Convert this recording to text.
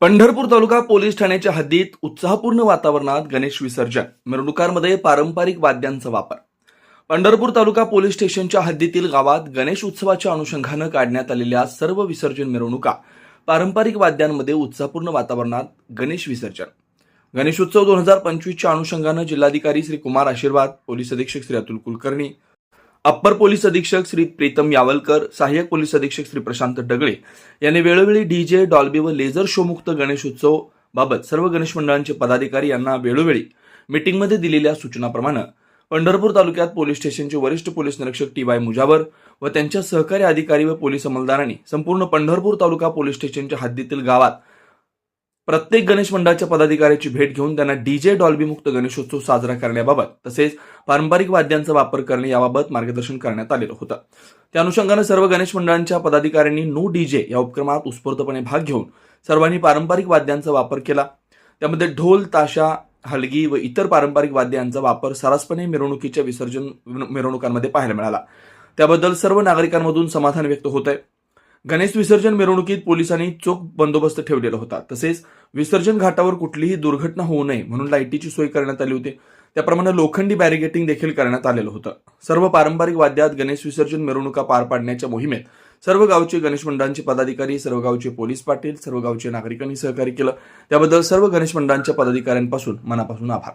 पंढरपूर तालुका police ठाण्याच्या हद्दीत उत्साहपूर्ण वातावरणात गणेश विसर्जन मिरवणुकांमध्ये पारंपरिक वाद्यांचा वापर. पंढरपूर तालुका पोलीस स्टेशनच्या हद्दीतील गावात गणेश उत्सवाच्या अनुषंगानं काढण्यात आलेल्या सर्व विसर्जन मिरवणुका पारंपरिक वाद्यांमध्ये उत्साहपूर्ण वातावरणात गणेश विसर्जन. गणेशोत्सव दोन हजार पंचवीसच्या अनुषंगानं जिल्हाधिकारी श्री कुमार आशीर्वाद पोलीस अधीक्षक श्री अतुल कुलकर्णी अप्पर पोलीस अधीक्षक श्री प्रीतम यावलकर सहाय्यक पोलीस अधीक्षक श्री प्रशांत डगळे यांनी वेळोवेळी डीजे डॉल्बी व लेझर शोमुक्त गणेशोत्सव बाबत सर्व गणेश मंडळांचे पदाधिकारी यांना वेळोवेळी मीटिंगमध्ये दिलेल्या सूचनाप्रमाणे पंढरपूर तालुक्यात पोलीस स्टेशनचे वरिष्ठ पोलीस निरीक्षक टी वाय मुजावर व त्यांच्या सहकारी अधिकारी व पोलीस अंमलदारांनी संपूर्ण पंढरपूर तालुका पोलीस स्टेशनच्या हद्दीतील गावात प्रत्येक गणेश मंडळाच्या पदाधिकाऱ्याची भेट घेऊन त्यांना डीजे डॉल्बी मुक्त गणेशोत्सव साजरा करण्याबाबत तसेच पारंपरिक वाद्यांचा वापर करणे याबाबत मार्गदर्शन करण्यात आलेलं होतं. त्या अनुषंगानं सर्व गणेश मंडळांच्या पदाधिकाऱ्यांनी नो डीजे या उपक्रमात उत्स्फूर्तपणे भाग घेऊन सर्वांनी पारंपरिक वाद्यांचा वापर केला. त्यामध्ये ढोल ताशा हलगी व इतर पारंपरिक वाद्यांचा वापर सरसपणे मिरवणुकीच्या विसर्जन मिरवणुकांमध्ये पाहायला मिळाला. त्याबद्दल सर्व नागरिकांमधून समाधान व्यक्त होत आहे गणेश विसर्जन मिरवणुकीत पोलिसांनी चोख बंदोबस्त ठेवलेला होता. तसेच विसर्जन घाटावर कुठलीही दुर्घटना होऊ नये म्हणून लाईटीची सोय करण्यात आली होती. त्याप्रमाणे लोखंडी बॅरिगेटिंग देखील करण्यात आलेलं होतं. सर्व पारंपरिक वाद्यात गणेश विसर्जन मिरवणुका पार पाडण्याच्या मोहिमेत सर्व गावचे गणेश मंडळांचे पदाधिकारी सर्व गावचे पोलीस पाटील सर्व गावचे नागरिकांनी सहकार्य केलं. त्याबद्दल सर्व गणेश मंडळांच्या पदाधिकाऱ्यांपासून मनापासून आभार.